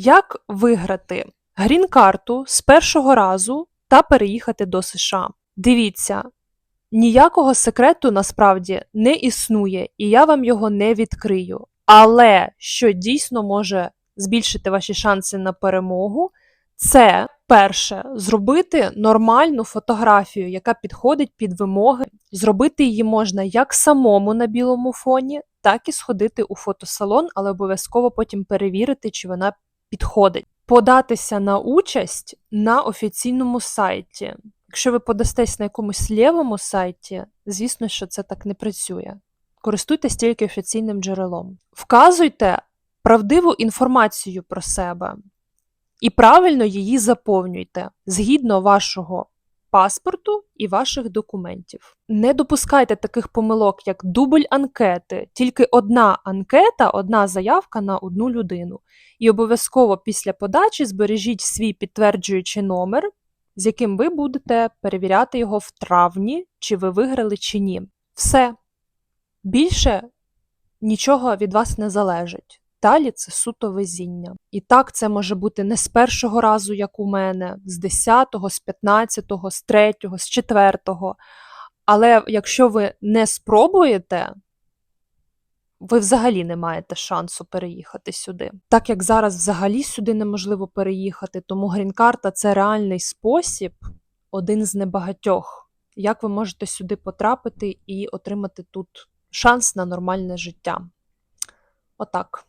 Як виграти грін-карту з першого разу та переїхати до США? Дивіться, ніякого секрету насправді не існує, і я вам його не відкрию. Але що дійсно може збільшити ваші шанси на перемогу, це перше зробити нормальну фотографію, яка підходить під вимоги. Зробити її можна як самому на білому фоні, так і сходити у фотосалон, але обов'язково потім перевірити, чи вона підходить. Податися на участь на офіційному сайті. Якщо ви подастесь на якомусь лівому сайті, звісно, що це так не працює. Користуйтесь тільки офіційним джерелом. Вказуйте правдиву інформацію про себе і правильно її заповнюйте згідно вашого паспорту і ваших документів. Не допускайте таких помилок, як дубль анкети, тільки одна анкета, одна заявка на одну людину. І обов'язково після подачі збережіть свій підтверджуючий номер, з яким ви будете перевіряти його в травні, чи ви виграли чи ні. Все. Більше нічого від вас не залежить. Далі це суто везіння. І так це може бути не з першого разу, як у мене, з 10-го, з 15-го, з 3-го, з 4-го. Але якщо ви не спробуєте, ви взагалі не маєте шансу переїхати сюди. Так як зараз взагалі сюди неможливо переїхати, тому грін-карта це реальний спосіб, один з небагатьох, як ви можете сюди потрапити і отримати тут шанс на нормальне життя. Отак.